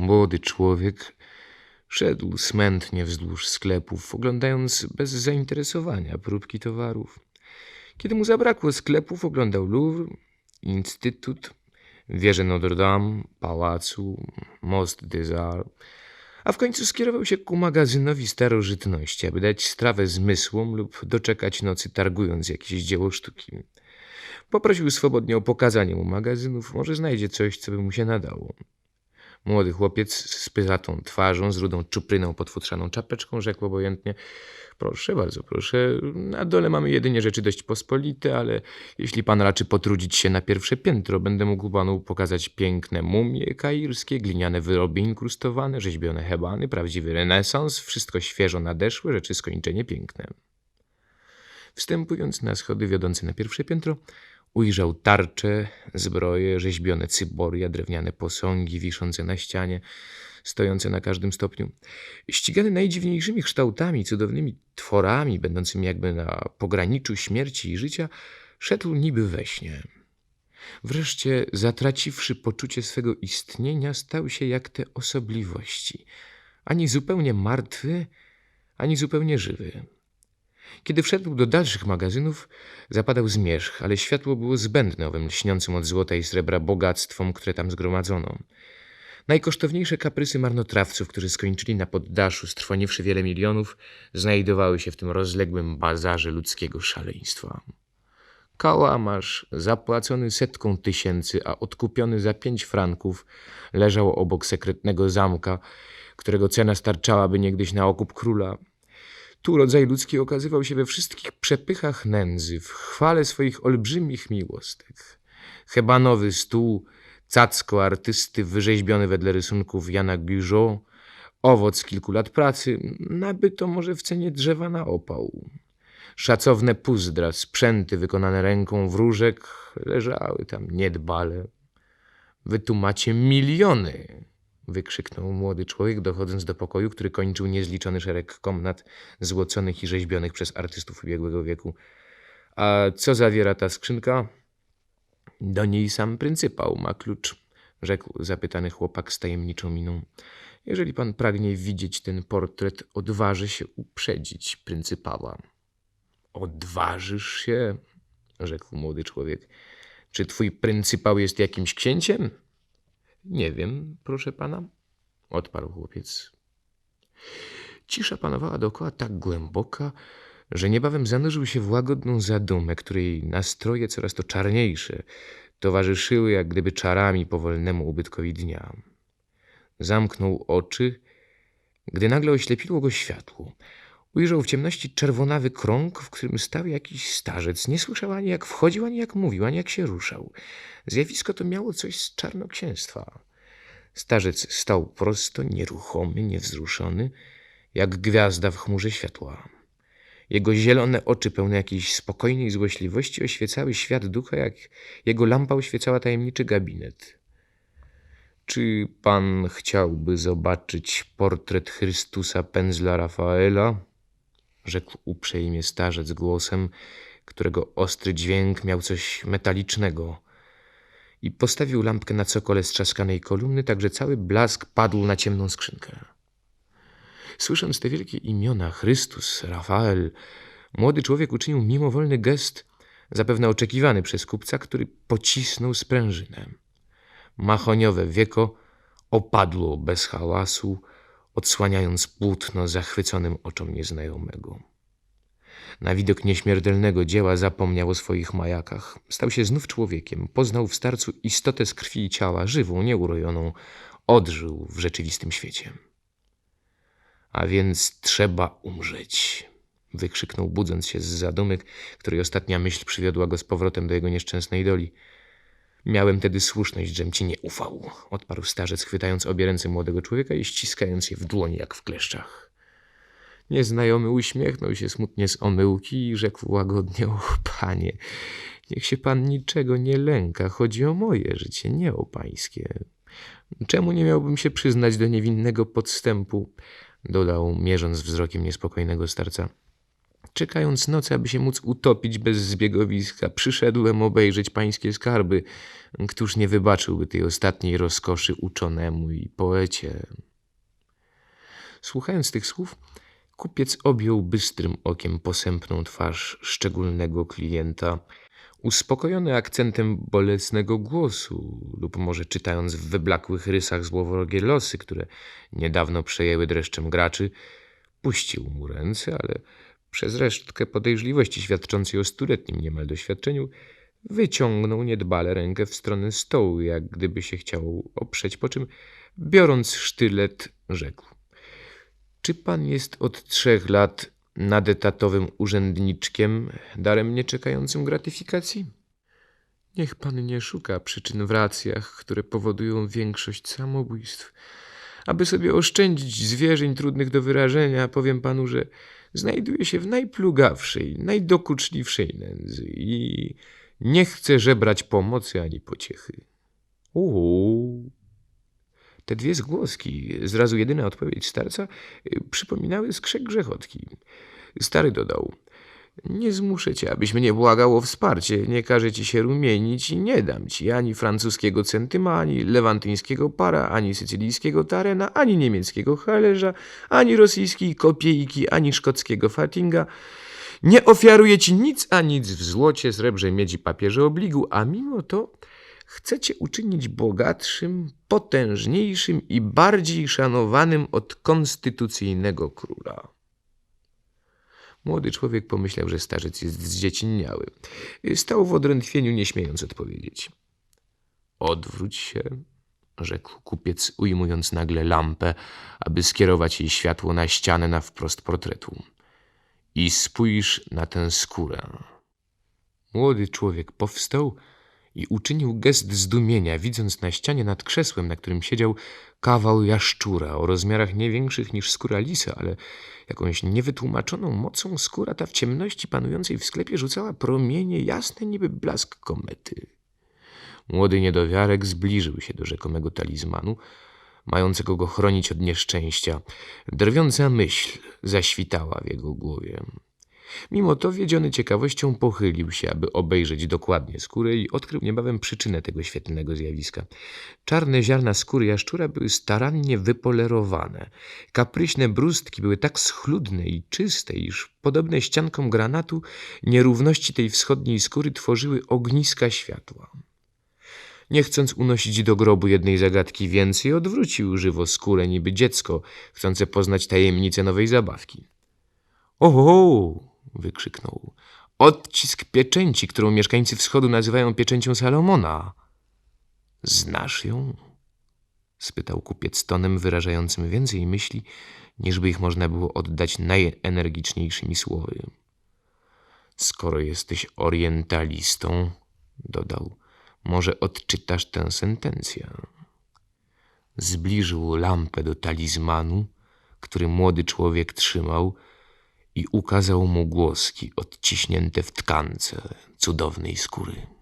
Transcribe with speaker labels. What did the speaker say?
Speaker 1: Młody człowiek szedł smętnie wzdłuż sklepów, oglądając bez zainteresowania próbki towarów. Kiedy mu zabrakło sklepów, oglądał Louvre, Instytut, wieżę Notre Dame, pałacu, most des Arts, a w końcu skierował się ku magazynowi starożytności, aby dać strawę zmysłom lub doczekać nocy targując jakieś dzieło sztuki. Poprosił swobodnie o pokazanie mu magazynów, może znajdzie coś, co by mu się nadało. Młody chłopiec z pyzatą twarzą, z rudą czupryną pod futrzaną czapeczką rzekł obojętnie Proszę, bardzo proszę, na dole mamy jedynie rzeczy dość pospolite, ale jeśli pan raczy potrudzić się na pierwsze piętro, będę mógł panu pokazać piękne mumie kairskie, gliniane wyroby inkrustowane, rzeźbione hebany, prawdziwy renesans, wszystko świeżo nadeszłe, rzeczy skończenie piękne. Wstępując na schody wiodące na pierwsze piętro, ujrzał tarcze, zbroje, rzeźbione cyboria, drewniane posągi wiszące na ścianie, stojące na każdym stopniu. Ścigany najdziwniejszymi kształtami, cudownymi tworami, będącymi jakby na pograniczu śmierci i życia, szedł niby we śnie. Wreszcie, zatraciwszy poczucie swego istnienia, stał się jak te osobliwości, ani zupełnie martwy, ani zupełnie żywy. Kiedy wszedł do dalszych magazynów, zapadał zmierzch, ale światło było zbędne owym lśniącym od złota i srebra bogactwom, które tam zgromadzono. Najkosztowniejsze kaprysy marnotrawców, którzy skończyli na poddaszu, strwoniwszy wiele milionów, znajdowały się w tym rozległym bazarze ludzkiego szaleństwa. Kałamarz, zapłacony setką tysięcy, a odkupiony za pięć franków, leżał obok sekretnego zamka, którego cena starczałaby niegdyś na okup króla. Tu rodzaj ludzki okazywał się we wszystkich przepychach nędzy, w chwale swoich olbrzymich miłostek. Hebanowy stół, cacko artysty wyrzeźbiony wedle rysunków Jana Guizot, owoc kilku lat pracy, nabyto może w cenie drzewa na opał. Szacowne puzdra, sprzęty wykonane ręką wróżek leżały tam niedbale. Wy tu macie miliony! Wykrzyknął młody człowiek, dochodząc do pokoju, który kończył niezliczony szereg komnat złoconych i rzeźbionych przez artystów ubiegłego wieku. A co zawiera ta skrzynka? Do niej sam pryncypał ma klucz, rzekł zapytany chłopak z tajemniczą miną. Jeżeli pan pragnie widzieć ten portret, odważy się uprzedzić pryncypała. Odważysz się? rzekł młody człowiek. Czy twój pryncypał jest jakimś księciem? Nie wiem, proszę pana, odparł chłopiec. Cisza panowała dookoła tak głęboka, że niebawem zanurzył się w łagodną zadumę, której nastroje coraz to czarniejsze towarzyszyły jak gdyby czarami powolnemu ubytkowi dnia. Zamknął oczy, gdy nagle oślepiło go światło. Ujrzał w ciemności czerwonawy krąg, w którym stał jakiś starzec. Nie słyszał ani jak wchodził, ani jak mówił, ani jak się ruszał. Zjawisko to miało coś z czarnoksięstwa. Starzec stał prosto, nieruchomy, niewzruszony, jak gwiazda w chmurze światła. Jego zielone oczy, pełne jakiejś spokojnej złośliwości, oświecały świat ducha, jak jego lampa oświecała tajemniczy gabinet. Czy pan chciałby zobaczyć portret Chrystusa pędzla Rafaela? Rzekł uprzejmie starzec głosem, którego ostry dźwięk miał coś metalicznego. I postawił lampkę na cokole strzaskanej kolumny, tak że cały blask padł na ciemną skrzynkę. Słysząc te wielkie imiona Chrystus, Rafael, młody człowiek uczynił mimowolny gest, zapewne oczekiwany przez kupca, który pocisnął sprężynę. Machoniowe wieko opadło bez hałasu, odsłaniając płótno zachwyconym oczom nieznajomego. Na widok nieśmiertelnego dzieła zapomniał o swoich majakach. Stał się znów człowiekiem, poznał w starcu istotę z krwi i ciała, żywą, nieurojoną, odżył w rzeczywistym świecie. A więc trzeba umrzeć, wykrzyknął, budząc się z zadumek, której ostatnia myśl przywiodła go z powrotem do jego nieszczęsnej doli. Miałem tedy słuszność, żem ci nie ufał, odparł starzec, chwytając obie ręce młodego człowieka i ściskając je w dłoni jak w kleszczach. Nieznajomy uśmiechnął się smutnie z omyłki i rzekł łagodnie: O, panie, niech się pan niczego nie lęka. Chodzi o moje życie, nie o pańskie. Czemu nie miałbym się przyznać do niewinnego podstępu? dodał, mierząc wzrokiem niespokojnego starca. Czekając nocy, aby się móc utopić bez zbiegowiska, przyszedłem obejrzeć pańskie skarby. Któż nie wybaczyłby tej ostatniej rozkoszy uczonemu i poecie? Słuchając tych słów, kupiec objął bystrym okiem posępną twarz szczególnego klienta, uspokojony akcentem bolesnego głosu, lub może czytając w wyblakłych rysach złowrogie losy, które niedawno przejęły dreszczem graczy, puścił mu ręce, ale przez resztkę podejrzliwości świadczącej o stuletnim niemal doświadczeniu, wyciągnął niedbale rękę w stronę stołu, jak gdyby się chciał oprzeć, po czym, biorąc sztylet, rzekł. Czy pan jest od trzech lat nadetatowym urzędniczkiem, daremnie czekającym gratyfikacji? Niech pan nie szuka przyczyn w racjach, które powodują większość samobójstw. Aby sobie oszczędzić zwierzeń trudnych do wyrażenia, powiem panu, że znajduje się w najplugawszej, najdokuczliwszej nędzy i nie chce żebrać pomocy ani pociechy. Uuu. Te dwie zgłoski, zrazu jedyna odpowiedź starca, y, przypominały skrzek grzechotki. Stary dodał: Nie zmuszę cię, abyś mnie błagał o wsparcie. Nie każę ci się rumienić i nie dam ci ani francuskiego centyma, ani lewantyńskiego para, ani sycylijskiego tarena, ani niemieckiego halerza, ani rosyjskiej kopiejki, ani szkockiego fatinga. Nie ofiaruję ci nic a nic w złocie, srebrze, miedzi, papierze, obligu, a mimo to chcę cię uczynić bogatszym, potężniejszym i bardziej szanowanym od konstytucyjnego króla. Młody człowiek pomyślał, że starzec jest zdziecinniały. Stał w odrętwieniu, nie śmiejąc odpowiedzieć. Odwróć się, rzekł kupiec, ujmując nagle lampę, aby skierować jej światło na ścianę na wprost portretu. I spójrz na tę skórę. Młody człowiek powstał i uczynił gest zdumienia, widząc na ścianie nad krzesłem, na którym siedział kawał jaszczura o rozmiarach nie większych niż skóra lisa, ale jakąś niewytłumaczoną mocą skóra ta w ciemności panującej w sklepie rzucała promienie jasne niby blask komety. Młody niedowiarek zbliżył się do rzekomego talizmanu, mającego go chronić od nieszczęścia. Drwiąca myśl zaświtała w jego głowie. Mimo to, wiedziony ciekawością, pochylił się, aby obejrzeć dokładnie skórę i odkrył niebawem przyczynę tego świetlnego zjawiska. Czarne ziarna skóry jaszczura były starannie wypolerowane. Kapryśne brustki były tak schludne i czyste, iż podobne ściankom granatu nierówności tej wschodniej skóry tworzyły ogniska światła. Nie chcąc unosić do grobu jednej zagadki więcej, odwrócił żywo skórę niby dziecko, chcące poznać tajemnicę nowej zabawki. Oho! Wykrzyknął. Odcisk pieczęci, którą mieszkańcy wschodu nazywają pieczęcią Salomona. Znasz ją? spytał kupiec tonem wyrażającym więcej myśli, niżby ich można było oddać najenergiczniejszymi słowy. Skoro jesteś orientalistą, dodał, może odczytasz tę sentencję. Zbliżył lampę do talizmanu, który młody człowiek trzymał, i ukazał mu głoski odciśnięte w tkance cudownej skóry.